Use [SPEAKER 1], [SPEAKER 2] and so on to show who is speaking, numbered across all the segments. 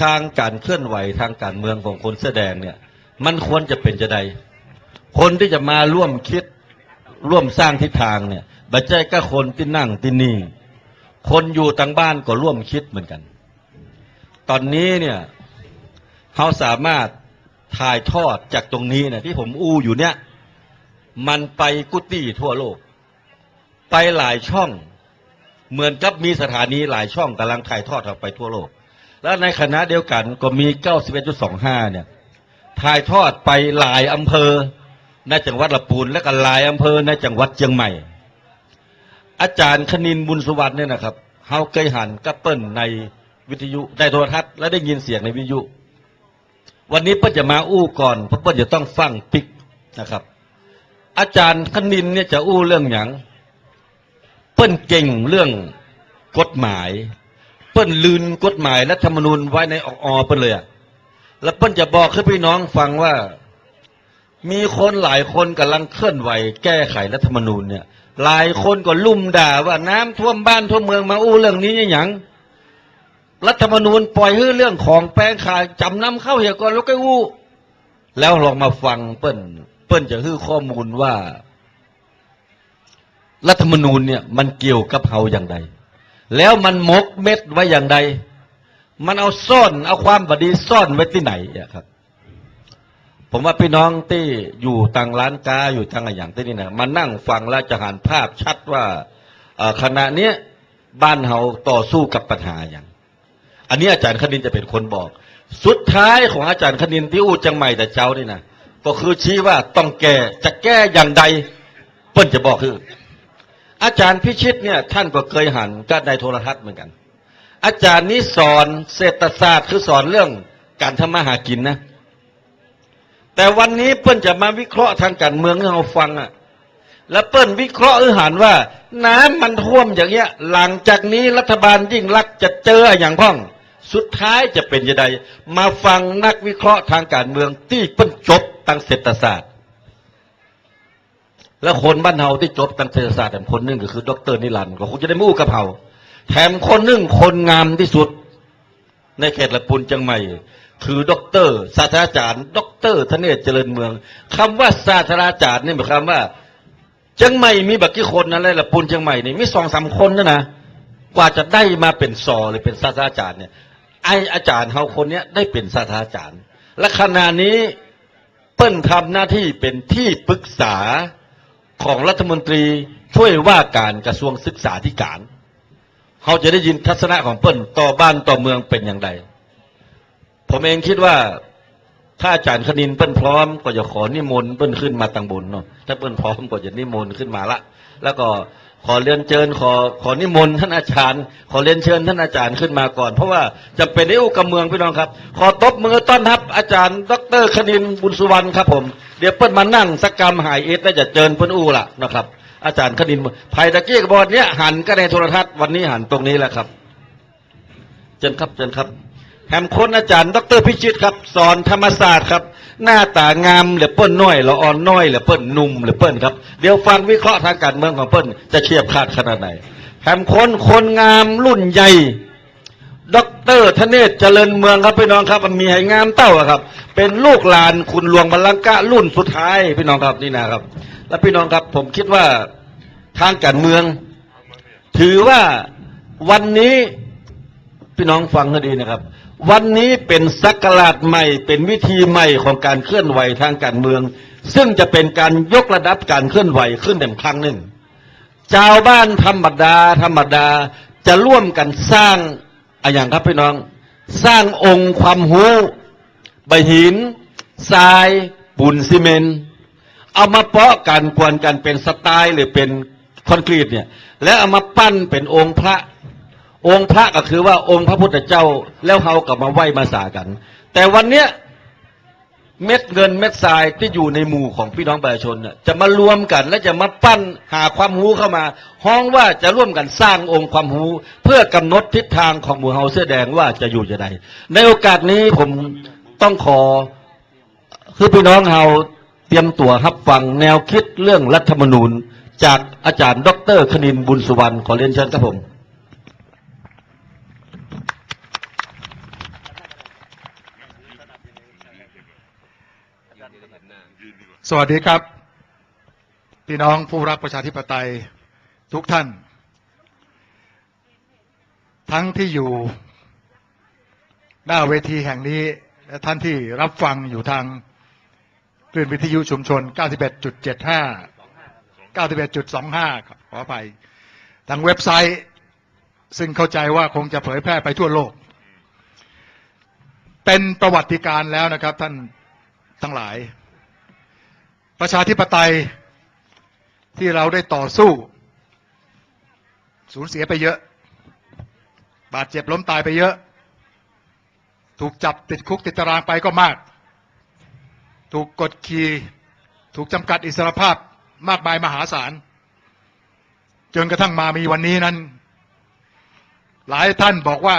[SPEAKER 1] ทางการเคลื่อนไหวทางการเมืองของคนเสื้อแดงเนี่ย มันควรจะเป็นจะใด คนที่จะมาร่วมคิดร่วมสร้างทิศทางเนี่ยบัจจัยก็คนที่นั่งที่นี่ คนอยู่ต่างบ้านก็ร่วมคิดเหมือนกัน ตอนนี้เนี่ยเขาสามารถถ่ายทอดจากตรงนี้เนี่ยที่ผมอู้อยู่เนี่ย มันไปกุฏิทั่วโลก ไปหลายช่อง เหมือนกับมีสถานีหลายช่องกำลังถ่ายทอดออกไปทั่วโลก แล้วในคณะเดียวกันก็มี 91.25 เนี่ย ถ่ายทอดไปหลายอำเภอ ในจังหวัดละปูนและก็หลายอำเภอในจังหวัดเชียงใหม่ อาจารย์คณินบุญสุวรรณเนี่ยนะครับเฮาเคยหันกับเปิ้ลในวิทยุในโทรทัศน์และได้ยินเสียงในวิทยุ วันนี้เปิ้ลจะมาอู้ก่อนเพราะเปิ้ลจะต้องฟังปิกนะครับ อาจารย์คณินเนี่ยจะอู้เรื่องอย่างเปิ้ลเก่งเรื่องกฎหมาย เปิ้ลลืนกฎหมายและธรรมนูญไว้ในออกอเปิ้ลเลยอะแล้วเปิ้ลจะบอกให้พี่น้องฟังว่า มีคนหลายคนกำลังเคลื่อนไหว แก้ไขรัฐธรรมนูญเนี่ย หลายคนก็ลุ่มด่าว่าน้ำท่วมบ้านท่วมเมืองมาอู้เรื่องนี้เนี่ยหยังรัฐธรรมนูญปล่อยให้เรื่องของแปลงขายจำนำเข้าเหี่ยก่อนแล้วก็อู้แล้วลองมาฟังเปิ้ลเปิ้ลจะฮื้อข้อมูลว่า รัฐธรรมนูญเนี่ยมันเกี่ยวกับเฮาอย่างใด แล้วมันมกเม็ดไว้อย่างใด มันเอาซ่อน เอาความบดีซ่อนไว้ที่ไหนอะครับ ผมว่าพี่น้องที่อยู่ต่างร้านกาอยู่ต่างอะไรอย่างที่นี่นะมานั่งฟังแล้วจะหันภาพชัดว่าขณะเนี้ยบ้านเฮาต่อสู้กับปัญหาอย่าง อันนี้อาจารย์คณินจะเป็นคนบอก สุดท้ายของอาจารย์คณินที่อู้จังใหม่แต่เจ้านี่นะก็คือชี้ว่าต้องแก้จะแก้อย่างใดเปิ้นจะบอกคือ อาจารย์พิชิตเนี่ยท่านก็เคยหันก็ในโทรทัศน์เหมือนกัน อาจารย์นี้สอนเศรษฐศาสตร์คือสอนเรื่องการทำมาหากินนะ แต่วันนี้เปิ้นจะมาวิเคราะห์ทางการเมืองให้เราฟังอะแล้วเปิ้นวิเคราะห์อือหันว่า น้ำมันท่วมอย่างเงี้ย หลังจากนี้รัฐบาลยิ่งรักจะเจออย่างพ้อง สุดท้ายจะเป็นยังไงมาฟังนักวิเคราะห์ทางการเมืองที่เปิ้นจบทางเศรษฐศาสตร์ แล้วคนบ้านเฮาที่จบทางเศรษฐศาสตร์แต่คนหนึงก็คือ ดรนิรันดร์ก็คงจะได้มู่กับเฮาแถมคนหนึงคนงามที่สุด ในเขตละปุนจังใหม่ คือด็อกเตอร์ศาสตราจารย์ด็อกเตอร์ธเนศเจริญเมืองคำว่าศาสตราจารย์นี่หมายความว่าเชียงใหม่มีบักกี่คนนั่นแหละละปุนเชียงใหม่นี่มีสองสามคนนะนะกว่าจะได้มาเป็นซอหรือเป็นศาสตราจารย์เนี่ยไออาจารย์เฮาคนเนี้ยได้เป็นศาสตราจารย์ และขณะนี้เปิ้นทำหน้าที่เป็นที่ปรึกษา ของรัฐมนตรีช่วยว่าการกระทรวงศึกษาธิการ เขาจะได้ยินทัศนะของเปิ้ลต่อบ้านต่อเมืองเป็นอย่างไร ผมเองคิดว่าถ้าอาจารย์คณินเปิ้ลพร้อม ก็จะขอนิมนต์เปิ้ลขึ้นมาตังบนเนาะถ้าเปิ้ลพร้อมก็จะนิมนต์ขึ้นมาละ แล้วก็ขอเรียนเชิญขอขอนิมนต์ท่านอาจารย์ ขอเรียนเชิญท่านอาจารย์ขึ้นมาก่อน เพราะว่าจะเป็นได้อุกำเมืองพี่น้องครับ ขอตบมือต้อนรับอาจารย์ ดรคณินบุญสุวรรณครับผมเดี๋ยวเปิ้ลมานั่งสักกรรมหายเอสแล้จะเจิญเปิ้ลอู้ละนะครับ อาจารย์คณินภัยตะกี้กบอเนี้ยหันก็ในโทรทัศน์วันนี้หันตรงนี้แหละครับเชิญครับเชิญครับแหมคนอาจารย์ ดรพิชิตครับ สอนธรรมศาสตร์ครับ หน้าตางามหลือเปิ้ลน้อยละอ่อนน้อยหลือเปิ้ลนุ่มหลือเปิ้ลครับเดี๋ยวฟังวิเคราะห์ทางการเมืองของเปิ้ลจะเฉียบขาดขนาดไหนแหมคนคนงามรุ่นใหญ่ด็อกเตอร์ธเนศเจริญเมืองครับพี่น้องครับมีให้งามเต้าครับ เป็นลูกหลานคุณหลวงบัลลังกะรุ่นสุดท้ายพี่น้องครับนี่นะครับ และพี่น้องครับผมคิดว่าทางการเมือง ถือว่าวันนี้พี่น้องฟังให้ดีนะครับ วันนี้เป็นสักราชใหม่ เป็นวิธีใหม่ของการเคลื่อนไหวทางการเมือง ซึ่งจะเป็นการยกระดับการเคลื่อนไหวขึ้นเต็มครั้งหนึ่งชาวบ้านธรรมดา ธรรมดาจะร่วมกันสร้างอะอย่างครับพี่น้อง สร้างองค์ความหูใบหินทรายปูนซีเมนเอามาเปาะกันกวนกันเป็นสไตล์หรือเป็นคอนกรีตเนี่ย แล้วเอามาปั้นเป็นองค์พระ องค์พระก็คือว่าองค์พระพุทธเจ้าแล้วเขากลับมาไหว้มาสากัน แต่วันเนี้ยเม็ดเงินเม็ดทรายที่อยู่ในหมู่ของพี่น้องประชาชนจะมารวมกันและจะมาปั้นหาความรู้เข้ามา ห้องว่าจะร่วมกันสร้างองค์ความรู้เพื่อกำหนดทิศทางของหมู่เฮาเสื้อแดงว่าจะอยู่จะใดในโอกาสนี้ผมต้องขอคือพี่น้องเฮาเตรียมตัวรับฟังแนวคิดเรื่องรัฐธรรมนูญ จากอาจารย์ ดรคณินบุญสุวรรณขอเรียนเชิญครับผม
[SPEAKER 2] สวัสดีครับ พี่น้องผู้รักประชาธิปไตยทุกท่าน ทั้งที่อยู่หน้าเวทีแห่งนี้ และท่านที่รับฟังอยู่ทางคลื่นวิทยุชุมชน 91.75 91.25 ครับขออภัย ทางเว็บไซต์ ซึ่งเข้าใจว่าคงจะเผยแพร่ไปทั่วโลก เป็นประวัติการแล้วนะครับท่านทั้งหลาย ประชาธิปไตยที่เราได้ต่อสู้ สูญเสียไปเยอะ บาดเจ็บล้มตายไปเยอะ ถูกจับติดคุกติดตารางไปก็มาก ถูกกดขี่ถูกจำกัดอิสรภาพมากมายมหาศาล จนกระทั่งมามีวันนี้นั้น หลายท่านบอกว่า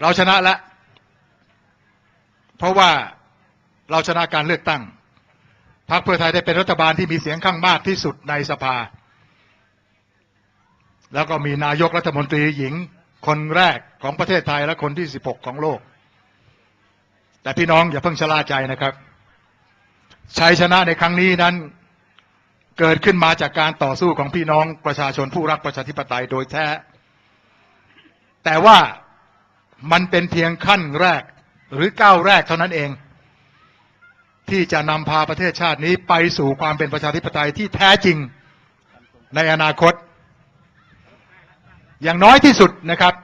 [SPEAKER 2] เราชนะแล้ว เพราะว่าเราชนะการเลือกตั้ง พรรคเพื่อไทยได้เป็นรัฐบาลที่มีเสียงข้างมากที่สุดในสภา แล้วก็มีนายกรัฐมนตรีหญิงคนแรกของประเทศไทยและคนที่ 16 ของโลก แต่พี่น้องอย่าเพิ่งชะล่าใจนะครับ ชัยชนะในครั้งนี้นั้นเกิดขึ้นมาจากการต่อสู้ของพี่น้องประชาชนผู้รักประชาธิปไตยโดยแท้ แต่ว่ามันเป็นเพียงขั้นแรกหรือก้าวแรกเท่านั้นเอง ที่จะนำพาประเทศชาตินี้ไปสู่ความเป็นประชาธิปไตยที่แท้จริงในอนาคต อย่างน้อยที่สุดนะครับ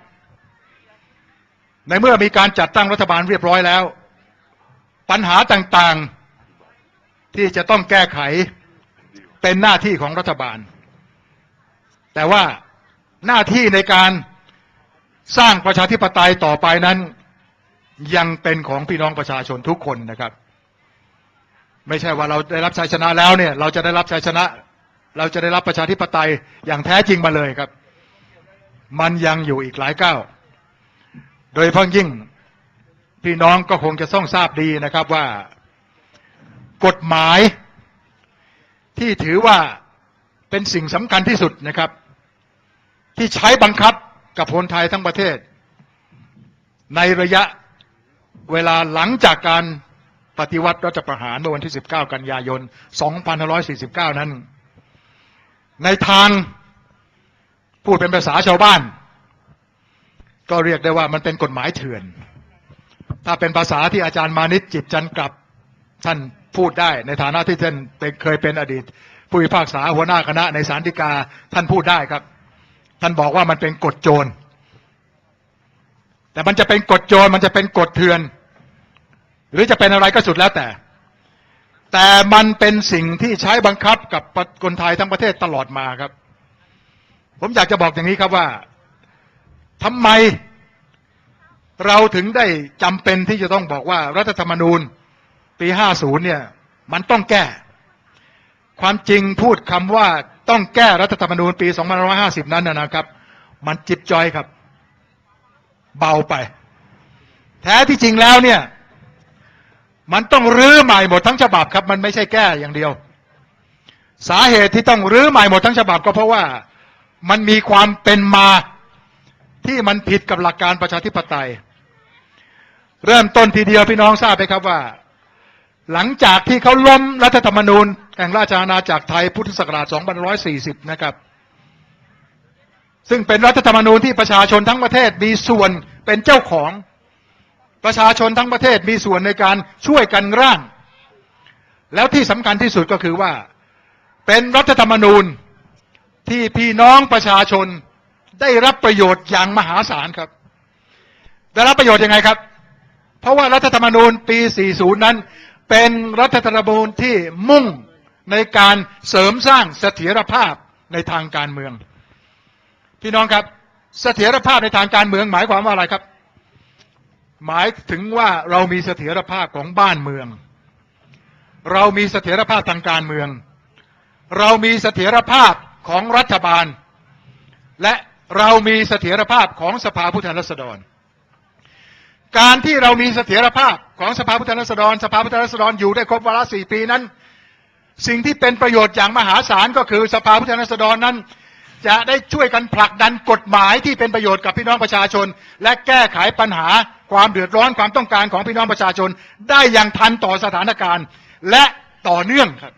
[SPEAKER 2] ในเมื่อมีการจัดตั้งรัฐบาลเรียบร้อยแล้ว ปัญหาต่างๆที่จะต้องแก้ไขเป็นหน้าที่ของรัฐบาล แต่ว่าหน้าที่ในการสร้างประชาธิปไตยต่อไปนั้น ยังเป็นของพี่น้องประชาชนทุกคนนะครับ ไม่ใช่ว่าเราได้รับชัยชนะแล้วเนี่ย เราจะได้รับชัยชนะ เราจะได้รับประชาธิปไตยอย่างแท้จริงมาเลยครับ มันยังอยู่อีกหลายก้าวโดยเพ้องยิ่งพี่น้องก็คงจะต้องทราบดีนะครับว่า กฎหมายที่ถือว่าเป็นสิ่งสำคัญที่สุดนะครับ ที่ใช้บังคับกับคนไทยทั้งประเทศ ในระยะเวลาหลังจากการ ปฏิวัติรัฐประหารเมื่อวันที่ 19 กันยายน 2549 นั้น ในทางพูดเป็นภาษาชาวบ้าน ก็เรียกได้ว่ามันเป็นกฎหมายเถื่อน ถ้าเป็นภาษาที่อาจารย์มานิตจิตจันทร์กลับท่านพูดได้ในฐานะที่ท่านเป็นเคยเป็นอดีต ผู้พิพากษาหัวหน้าคณะในศาลฎีกาท่านพูดได้ครับ ท่านบอกว่ามันเป็นกฎโจร แต่มันจะเป็นกฎโจรมันจะเป็นกฎเถื่อน หรือจะเป็นอะไรก็สุดแล้วแต่ แต่มันเป็นสิ่งที่ใช้บังคับกับคนไทยทั้งประเทศตลอดมาครับ ผมอยากจะบอกอย่างนี้ครับว่าทำไมเราถึงได้จำเป็นที่จะต้องบอกว่ารัฐธรรมนูญปี 50 เนี่ย มันต้องแก้ ความจริงพูดคำว่าต้องแก้รัฐธรรมนูญปี 2550 นั้นนะนะครับ มันจิบจอยครับ เบาไป แท้ที่จริงแล้วเนี่ย มันต้องรื้อใหม่หมดทั้งฉบับครับ มันไม่ใช่แก้อย่างเดียว สาเหตุที่ต้องรื้อใหม่หมดทั้งฉบับก็เพราะว่ามันมีความเป็นมาที่มันผิดกับหลักการประชาธิปไตย เริ่มต้นทีเดียวพี่น้องทราบไหมครับว่า หลังจากที่เขาล้มรัฐธรรมนูญแห่งราชอาณาจักรไทยพุทธศักราช 2540 นะครับ ซึ่งเป็นรัฐธรรมนูญที่ประชาชนทั้งประเทศมีส่วนเป็นเจ้าของ ประชาชนทั้งประเทศมีส่วนในการช่วยกันร่าง แล้วที่สำคัญที่สุดก็คือว่า เป็นรัฐธรรมนูญที่พี่น้องประชาชนได้รับประโยชน์อย่างมหาศาลครับ ได้รับประโยชน์ยังไงครับ เพราะว่ารัฐธรรมนูญปี 40 นั้น เป็นรัฐธรรมนูญที่มุ่งในการเสริมสร้างเสถียรภาพในทางการเมือง พี่น้องครับ เสถียรภาพในทางการเมืองหมายความว่าอะไรครับ หมายถึงว่าเรามีเสถียรภาพของบ้านเมือง เรามีเสถียรภาพทางการเมือง เรามีเสถียรภาพของรัฐบาล และเรามีเสถียรภาพของสภาผู้แทนราษฎร การที่เรามีเสถียรภาพของสภาผู้แทนราษฎร สภาผู้แทนราษฎรอยู่ได้ครบวาระสี่ปีนั้น สิ่งที่เป็นประโยชน์อย่างมหาศาลก็คือสภาผู้แทนราษฎรนั้น จะได้ช่วยกันผลักดันกฎหมายที่เป็นประโยชน์กับพี่น้องประชาชน และแก้ไขปัญหาความเดือดร้อนความต้องการของพี่น้องประชาชน ได้อย่างทันต่อสถานการณ์ และต่อเนื่องครับ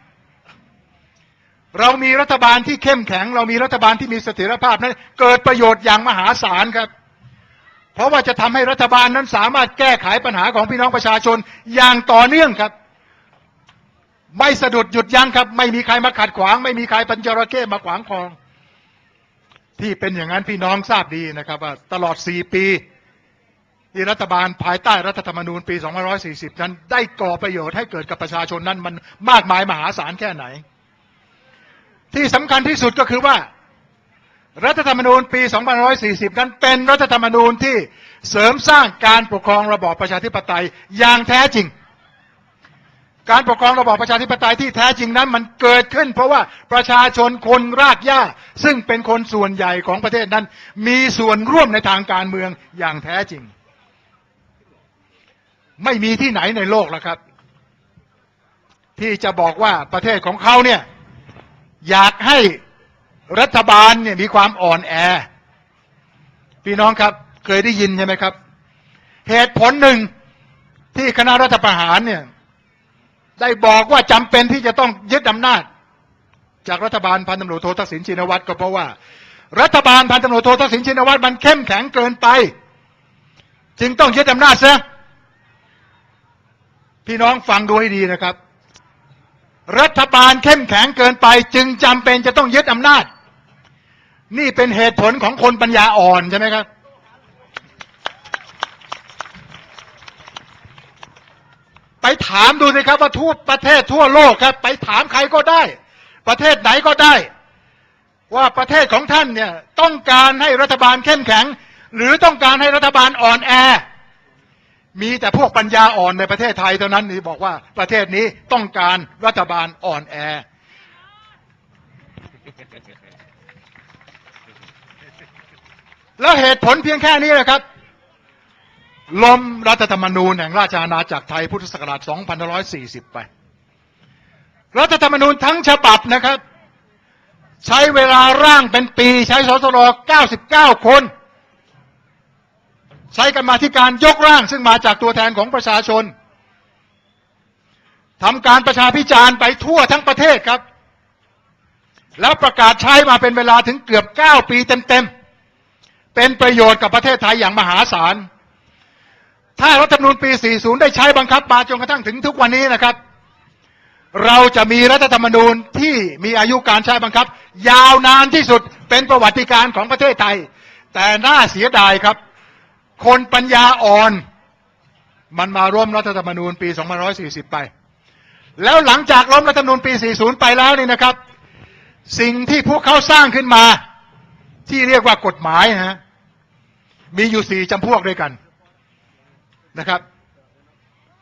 [SPEAKER 2] เรามีรัฐบาลที่เข้มแข็ง เรามีรัฐบาลที่มีเสถียรภาพนั้นเกิดประโยชน์อย่างมหาศาลครับ เพราะว่าจะทำให้รัฐบาลนั้นสามารถแก้ไขปัญหาของพี่น้องประชาชนอย่างต่อเนื่องครับไม่สะดุดหยุดยั้งครับ ไม่มีใครมาขัดขวาง ไม่มีใครปัญจระเข้มาขวางคลอง ที่เป็นอย่างนั้นพี่น้องทราบดีนะครับว่าตลอด 4 ปีที่รัฐบาลภายใต้รัฐธรรมนูญปี2540 นั้น ได้ก่อประโยชน์ให้เกิดกับประชาชนนั้นมันมากมายมหาศาลแค่ไหน ที่สำคัญที่สุดก็คือว่า รัฐธรรมนูญปี2540 นั้นเป็นรัฐธรรมนูญที่เสริมสร้างการปกครองระบอบประชาธิปไตยอย่างแท้จริง การปกครองระบอบประชาธิปไตยที่แท้จริงนั้น มันเกิดขึ้น เพราะว่าประชาชนคนรากหญ้า ซึ่งเป็นคนส่วนใหญ่ของประเทศนั้น มีส่วนร่วมในทางการเมืองอย่างแท้จริง ไม่มีที่ไหนในโลกแล้วครับ ที่จะบอกว่าประเทศของเขาเนี่ยอยากให้รัฐบาลเนี่ยมีความอ่อนแอ พี่น้องครับเคยได้ยินใช่ไหมครับ เหตุผลหนึ่งที่คณะรัฐประหารเนี่ย ได้บอกว่าจำเป็นที่จะต้องยึดอำนาจ จากรัฐบาลพันตำรวจโททักษิณชินวัตรก็เพราะว่า รัฐบาลพันตำรวจโททักษิณชินวัตรมันเข้มแข็งเกินไป จึงต้องยึดอำนาจซะพี่น้องฟังดูให้ดีนะครับ รัฐบาลเข้มแข็งเกินไป จึงจำเป็นจะต้องยึดอำนาจ นี่เป็นเหตุผลของคนปัญญาอ่อนใช่ไหมครับ ไป ถามดูสิครับว่าทั่วประเทศทั่วโลกครับ ไปถามใครก็ได้ ประเทศไหนก็ได้ ว่าประเทศของท่านเนี่ย ต้องการให้รัฐบาลเข้มแข็ง หรือต้องการให้รัฐบาลอ่อนแอ มีแต่พวกปัญญาอ่อนในประเทศไทยเท่านั้นที่บอกว่าประเทศนี้ต้องการรัฐบาลอ่อนแอแล้วเหตุผลเพียงแค่นี้นะครับ ล้มรัฐธรรมนูญแห่งราชอาณาจักรไทยพุทธศักราช 2540 ไป รัฐธรรมนูญทั้งฉบับนะครับ ใช้เวลาร่างเป็นปีใช้สสร99 คน ใช้กันมาที่การยกร่างซึ่งมาจากตัวแทนของประชาชนทำการประชาพิจารณ์ไปทั่วทั้งประเทศครับ แล้วประกาศใช้มาเป็นเวลาถึงเกือบ 9 ปีเต็มๆ เป็นประโยชน์กับประเทศไทยอย่างมหาศาล ถ้ารัฐธรรมนูญปี 40 ได้ใช้บังคับมาจนกระทั่งถึงทุกวันนี้นะครับ เราจะมีรัฐธรรมนูญที่มีอายุการใช้บังคับ ยาวนานที่สุดเป็นประวัติการของประเทศไทย แต่น่าเสียดายครับ คนปัญญาอ่อน มันมาร่วมรัฐธรรมนูญปี 2540 ไป แล้วหลังจากล้มรัฐธรรมนูญปี 40 ไปแล้วนี่นะครับ สิ่งที่พวกเขาสร้างขึ้นมา ที่เรียกว่ากฎหมายฮะมีอยู่สี่จำพวกด้วยกัน นะครับ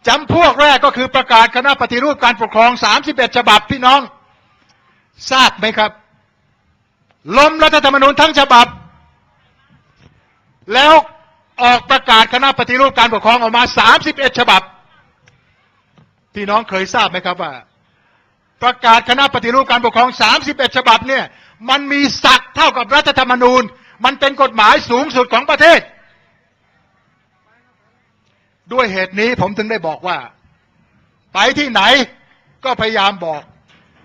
[SPEAKER 2] จำพวกแรกก็คือประกาศคณะปฏิรูปการปกครอง 31 ฉบับพี่น้อง ทราบไหมครับ ล้มรัฐธรรมนูญทั้งฉบับ แล้วออกประกาศคณะปฏิรูปการปกครองออกมา 31 ฉบับ พี่น้องเคยทราบไหมครับว่า ประกาศคณะปฏิรูปการปกครอง 31 ฉบับเนี่ย มันมีศักดิ์เท่ากับรัฐธรรมนูญ มันเป็นกฎหมายสูงสุดของประเทศ ด้วยเหตุนี้ผมถึงได้บอกว่า ไปที่ไหนก็พยายามบอก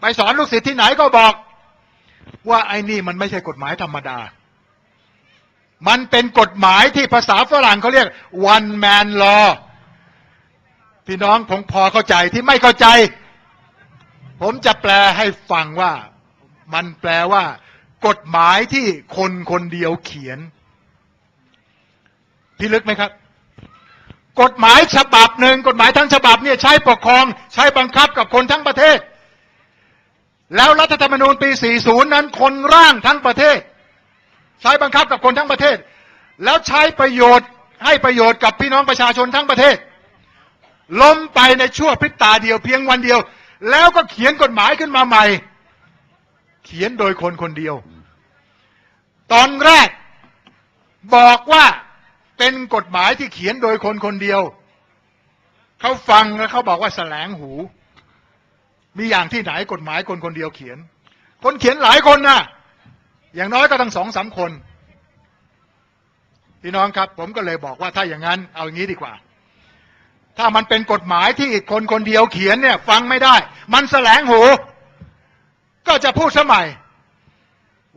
[SPEAKER 2] ไปสอนลูกศิษย์ที่ไหนก็บอก ว่าไอ้นี่มันไม่ใช่กฎหมายธรรมดา มันเป็นกฎหมายที่ภาษาฝรั่งเขาเรียก one man law พี่น้องผมพอเข้าใจที่ไม่เข้าใจ ผมจะแปลให้ฟังว่า มันแปลว่า กฎหมายที่คนคนเดียวเขียน พี่ลึกไหมครับ กฎหมายฉบับหนึ่งกฎหมายทั้งฉบับเนี่ยใช้ปกครองใช้บังคับกับคนทั้งประเทศ แล้วรัฐธรรมนูญปี 40 นั้นคนร่างทั้งประเทศ ใช้บังคับกับคนทั้งประเทศ แล้วใช้ประโยชน์ให้ประโยชน์กับพี่น้องประชาชนทั้งประเทศ ล้มไปในชั่วพริบตาเดียวเพียงวันเดียว แล้วก็เขียนกฎหมายขึ้นมาใหม่ เขียนโดยคนคนเดียว ตอนแรกบอกว่า เป็นกฎหมายที่เขียนโดยคนคนเดียว เขาฟังแล้วเขาบอกว่าแสลงหู มีอย่างที่ไหนกฎหมายคนคนเดียวเขียน คนเขียนหลายคนนะอย่างน้อยก็ตั้งสองสามคน พี่น้องครับ ผมก็เลยบอกว่าถ้าอย่างนั้น เอาอย่างนี้ดีกว่า ถ้ามันเป็นกฎหมายที่คนคนเดียวเขียนเนี่ย ฟังไม่ได้ มันแสลงหู ก็จะพูดสมัย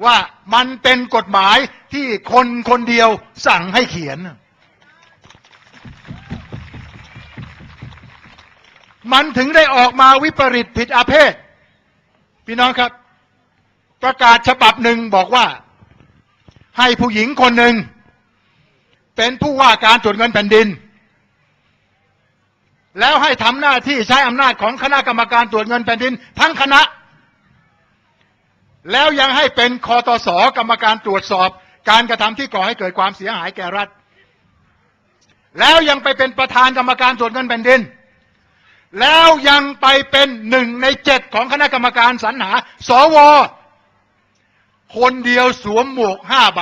[SPEAKER 2] ว่ามันเป็นกฎหมายที่คนคนเดียวสั่งให้เขียน มันถึงได้ออกมาวิปริตผิดอาเพศ พี่น้องครับ ประกาศฉบับหนึ่งบอกว่า ให้ผู้หญิงคนหนึ่ง เป็นผู้ว่าการตรวจเงินแผ่นดิน แล้วให้ทำหน้าที่ใช้อำนาจของคณะกรรมการตรวจเงินแผ่นดิน ทั้งคณะ แล้วยังให้เป็นคอตสกรรมการตรวจสอบ การกระทำที่ก่อให้เกิดความเสียหายแก่รัฐ แล้วยังไปเป็นประธานกรรมการตรวจเงินแผ่นดิน แล้วยังไปเป็นหนึ่งในเจ็ดของคณะกรรมการสรรหา สว คนเดียวสวมหมวกห้าใบ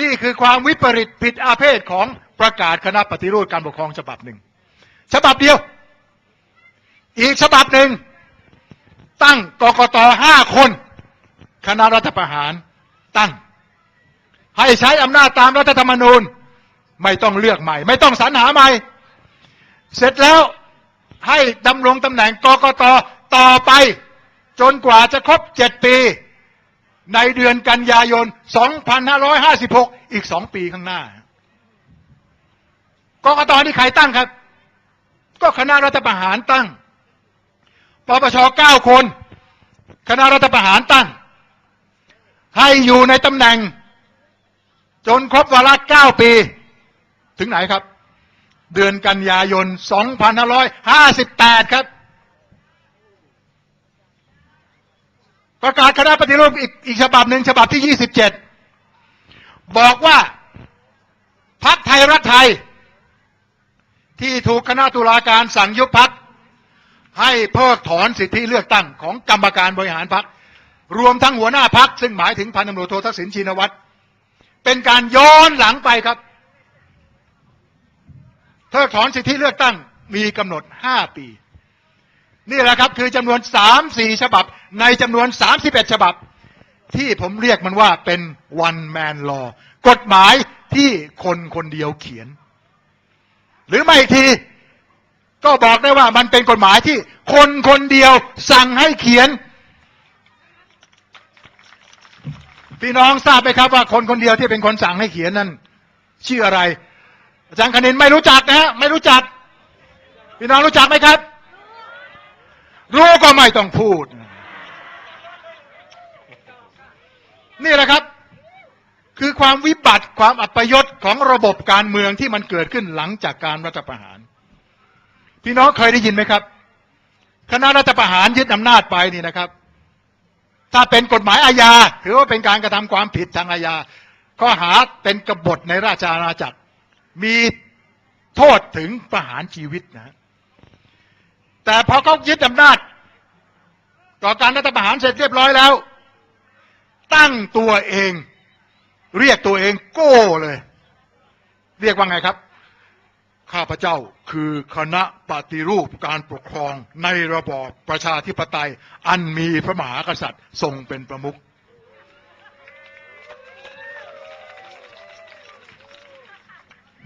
[SPEAKER 2] นี่คือความวิปริตผิดอาเพศของประกาศคณะปฏิรูปการปกครองฉบับหนึ่ง ฉบับเดียว อีกฉบับหนึ่ง ตั้งกกตห้าคน คณะรัฐประหารตั้ง ให้ใช้อำนาจตามรัฐธรรมนูญ ไม่ต้องเลือกใหม่ ไม่ต้องสรรหาใหม่ เสร็จแล้วให้ดำรงตำแหน่งกกตต่อไป จนกว่าจะครบเจ็ดปี ในเดือนกันยายน 2556 อีกสองปีข้างหน้ากกตนี่ใครตั้งครับ ก็คณะรัฐประหารตั้งปปชเก้าคน คณะรัฐประหารตั้ง ให้อยู่ในตำแหน่ง จนครบวาระเก้าปี ถึงไหนครับ เดือนกันยายน 2558 ครับ ประกาศคณะปฏิรูปอีกอีกฉบับหนึ่งฉบับที่ 27 บอกว่าพักไทยรักไทย ที่ถูกคณะตุลาการสั่งยุบพักให้เพิกถอนสิทธิเลือกตั้งของกรรมการบริหารพัก รวมทั้งหัวหน้าพักซึ่งหมายถึงพันตำรวจโททักษิณชินวัตรเป็นการย้อนหลังไปครับเพิกถอนสิทธิเลือกตั้งมีกำหนด 5 ปี นี่แหละครับคือจำนวน 3-4 ฉบับ ในจำนวน 31 ฉบับ ที่ผมเรียกมันว่าเป็น one man law กฎหมายที่คนคนเดียวเขียน หรือไม่อีกที ก็บอกได้ว่ามันเป็นกฎหมายที่คนคนเดียวสั่งให้เขียน พี่น้องทราบไหมครับว่าคนคนเดียวที่เป็นคนสั่งให้เขียนนั้นชื่ออะไร อาจารย์คณินไม่รู้จักนะฮะไม่รู้จัก พี่น้องรู้จักไหมครับ รู้ก็ไม่ต้องพูด นี่แหละครับ คือความวิบัติความอัปยศของระบบการเมืองที่มันเกิดขึ้นหลังจากการรัฐประหาร พี่น้องเคยได้ยินไหมครับ คณะรัฐประหารยึดอำนาจไปนี่นะครับ ถ้าเป็นกฎหมายอาญาถือว่าเป็นการกระทำความผิดทางอาญาข้อหาเป็นกบฏในราชอาณาจักร มีโทษถึงประหารชีวิตนะแต่พอเขายึดอำนาจ ต่อการรัฐประหารเสร็จเรียบร้อยแล้ว ตั้งตัวเอง เรียกตัวเองโก้เลย เรียกว่าไงครับ ข้าพเจ้าคือคณะปฏิรูปการปกครองในระบอบประชาธิปไตย อันมีพระมหากษัตริย์ทรงเป็นประมุข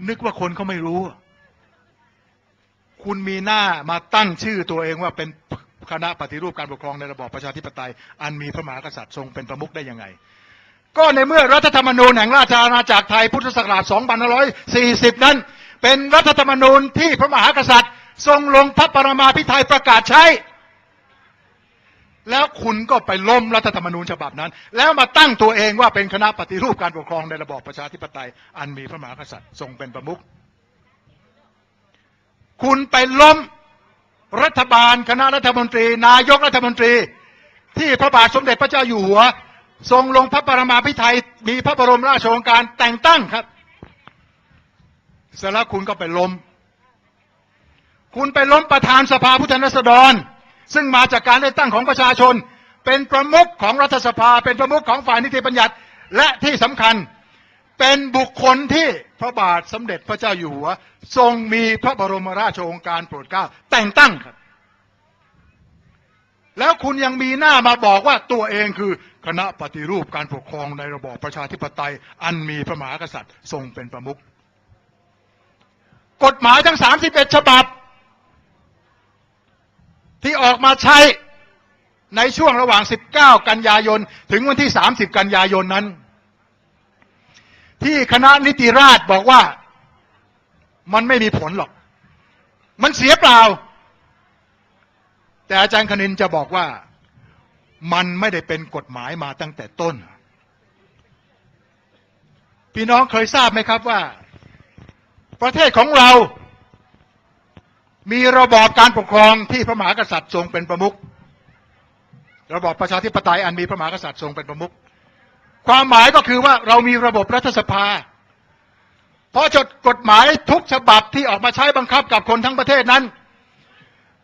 [SPEAKER 2] นึกว่าคนเขาไม่รู้ คุณมีหน้ามาตั้งชื่อตัวเองว่าเป็นคณะปฏิรูปการปกครองในระบอบประชาธิปไตย อันมีพระมหากษัตริย์ทรงเป็นประมุขได้ยังไง ก็ในเมื่อรัฐธรรมนูญแห่งราชอาณาจักรไทยพุทธศักราช 2540 นั้น เป็นรัฐธรรมนูญที่พระมหากษัตริย์ ทรงลงพระปรมาภิไธยประกาศใช้ แล้วคุณก็ไปล้มรัฐธรรมนูญฉบับนั้น แล้วมาตั้งตัวเองว่าเป็นคณะปฏิรูปการปกครองในระบอบประชาธิปไตย อันมีพระมหากษัตริย์ทรงเป็นประมุขคุณไปล้มรัฐบาลคณะรัฐมนตรี นายกรัฐมนตรี ที่พระบาทสมเด็จพระเจ้าอยู่หัว ทรงลงพระปรมาภิไธยมีพระบรมราชโองการแต่งตั้งครับ เสร็จแล้วคุณก็ไปล้ม คุณไปล้มประธานสภาผู้แทนราษฎร ซึ่งมาจากการเลือกตั้งของประชาชน เป็นประมุขของรัฐสภา เป็นประมุขของฝ่ายนิติบัญญัติ และที่สำคัญ เป็นบุคคลที่พระบาทสมเด็จพระเจ้าอยู่หัว ทรงมีพระบรมราชโองการโปรดเกล้าแต่งตั้งครับ แล้วคุณยังมีหน้ามาบอกว่าตัวเองคือคณะปฏิรูปการปกครองในระบอบประชาธิปไตย อันมีพระมหากษัตริย์ทรงเป็นประมุข กฎหมายทั้ง 31 ฉบับ ที่ออกมาใช้ในช่วงระหว่าง 19 กันยายน ถึงวันที่ 30 กันยายนนั้น ที่คณะนิติราษฎร์บอกว่ามันไม่มีผลหรอก มันเสียเปล่า แต่อาจารย์คณินจะบอกว่ามันไม่ได้เป็นกฎหมายมาตั้งแต่ต้น พี่น้องเคยทราบไหมครับว่า ประเทศของเรา มีระบอบการปกครองที่พระมหากษัตริย์ทรงเป็นประมุขระบอบประชาธิปไตยอันมีพระมหากษัตริย์ทรงเป็นประมุขความหมายก็คือว่าเรามีระบบรัฐสภา เพราะจดกฎหมายทุกฉบับที่ออกมาใช้บังคับกับคนทั้งประเทศนั้น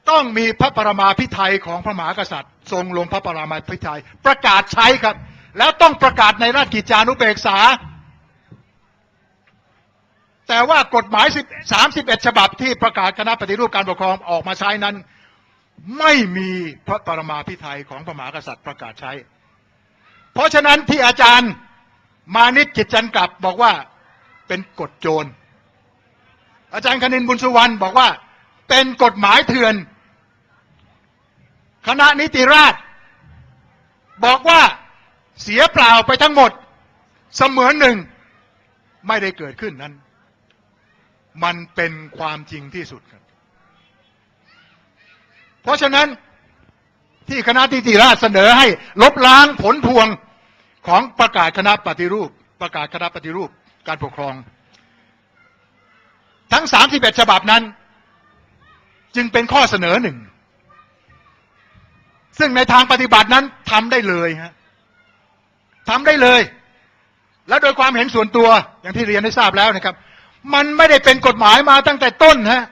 [SPEAKER 2] ต้องมีพระปรมาภิไธยของพระมหากษัตริย์ ทรงลงพระปรมาภิไธยประกาศใช้ครับ แล้วต้องประกาศในราชกิจจานุเบกษา แต่ว่ากฎหมาย10 31 ฉบับที่ประกาศคณะปฏิรูปการปกครองออกมาใช้นั้น ไม่มีพระปรมาภิไธยของพระมหากษัตริย์ประกาศใช้ เพราะฉะนั้นที่อาจารย์มานิตจิตจันกลับบอกว่าเป็นกฎโจร อาจารย์คณินบุญสุวรรณบอกว่าเป็นกฎหมายเถื่อน คณะนิติราษฎรบอกว่าเสียเปล่าไปทั้งหมด เสมือนหนึ่งไม่ได้เกิดขึ้นนั้น มันเป็นความจริงที่สุดครับ เพราะฉะนั้นที่คณะนิติราษฎร์เสนอให้ลบล้างผลพวงของประกาศคณะปฏิรูป ประกาศคณะปฏิรูปการปกครอง ทั้ง 31 ฉบับนั้น จึงเป็นข้อเสนอหนึ่ง ซึ่งในทางปฏิบัตินั้นทำได้เลยฮะทำได้เลย และโดยความเห็นส่วนตัวอย่างที่เรียนได้ทราบแล้วนะครับ มันไม่ได้เป็นกฎหมายมาตั้งแต่ต้นฮะ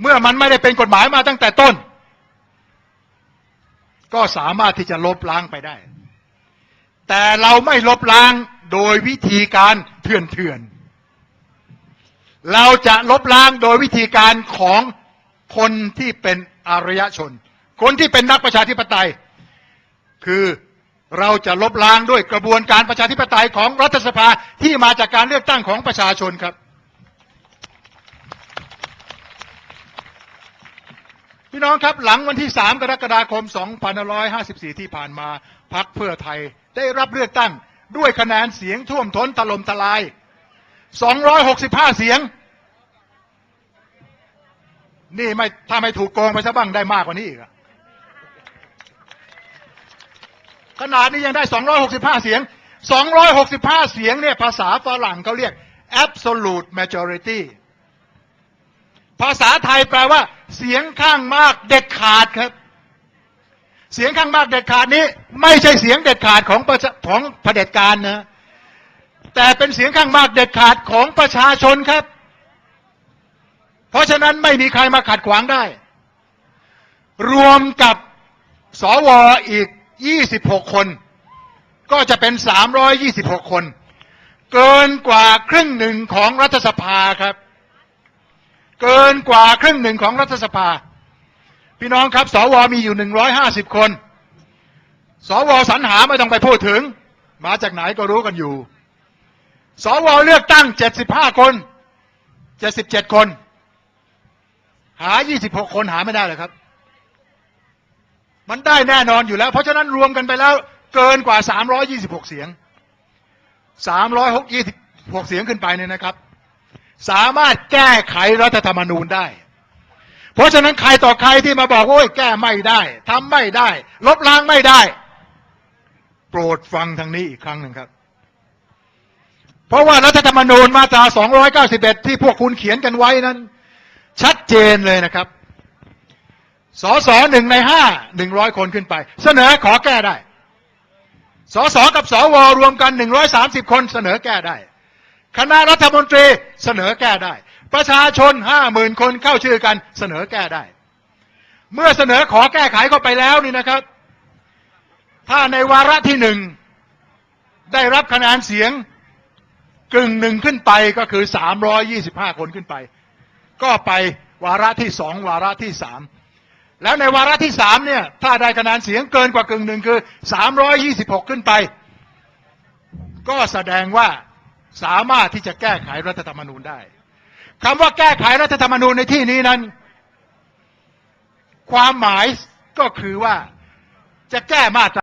[SPEAKER 2] เมื่อมันไม่ได้เป็นกฎหมายมาตั้งแต่ต้น ก็สามารถที่จะลบล้างไปได้ แต่เราไม่ลบล้างโดยวิธีการเถื่อนเถื่อนเราจะลบล้างโดยวิธีการของคนที่เป็นอารยชน คนที่เป็นนักประชาธิปไตย คือ เราจะลบล้างด้วยกระบวนการประชาธิปไตยของรัฐสภาที่มาจากการเลือกตั้งของประชาชนครับ พี่น้องครับหลังวันที่ 3 กรกฎาคม 2554 ที่ผ่านมาพักเพื่อไทยได้รับเลือกตั้งด้วยคะแนนเสียงท่วมท้นถล่มทลาย 265 เสียง นี่ไม่ถ้าไม่ถูกโกงไปซะบ้างได้มากกว่านี้อีกอะ ขนาดนี้ยังได้ 265 เสียง 265 เสียงเนี่ยภาษาฝรั่งเขาเรียก absolute majority ภาษาไทยแปลว่า เสียงข้างมากเด็ดขาดครับ เสียงข้างมากเด็ดขาดนี้ ไม่ใช่เสียงเด็ดขาดของประชาของเผด็จการนะ แต่เป็นเสียงข้างมากเด็ดขาดของประชาชนครับ เพราะฉะนั้นไม่มีใครมาขัดขวางได้ รวมกับสวอีก 26คน ก็จะเป็น326คน เกินกว่าครึ่งหนึ่งของรัฐสภาครับ เกินกว่าครึ่งหนึ่งของรัฐสภา พี่น้องครับ สวมีอยู่150คน สวสรรหาไม่ต้องไปพูดถึง มาจากไหนก็รู้กันอยู่ สวเลือกตั้ง75คน77คน หา26คนหาไม่ได้เลยครับ มันได้แน่นอนอยู่แล้ว เพราะฉะนั้นรวมกันไปแล้วเกินกว่า 326 เสียง 326 เสียงขึ้นไปเนี่ยนะครับ สามารถแก้ไขรัฐธรรมนูญได้ เพราะฉะนั้นใครต่อใครที่มาบอกว่าโอ้ยแก้ไม่ได้ทำไม่ได้ ลบล้างไม่ได้ โปรดฟังทางนี้อีกครั้งหนึ่งครับ เพราะว่ารัฐธรรมนูญมาตรา 291 ที่พวกคุณเขียนกันไว้นั้น ชัดเจนเลยนะครับ สสหนึ่งในห้าหนึ่งร้อยคนขึ้นไป เสนอขอแก้ได้สสกับสวรวมกันหนึ่งร้อยสามสิบคนเสนอแก้ได้ คณะรัฐมนตรีเสนอแก้ได้ ประชาชนห้าหมื่นคนเข้าชื่อกันเสนอแก้ได้ เมื่อเสนอขอแก้ไขเข้าไปแล้วนี่นะครับ ถ้าในวาระที่หนึ่งได้รับคะแนนเสียงกึ่งหนึ่งขึ้นไปก็คือสามร้อยยี่สิบห้าคนขึ้นไป ก็ไปวาระที่สองวาระที่สาม แล้วในวาระที่สามเนี่ย ถ้าได้คะแนนเสียงเกินกว่ากึ่งหนึ่งคือสามร้อยยี่สิบหกขึ้นไป ก็แสดงว่าสามารถที่จะแก้ไขรัฐธรรมนูญได้คำว่าแก้ไขรัฐธรรมนูญในที่นี้นั้น ความหมายก็คือว่าจะแก้มาตรา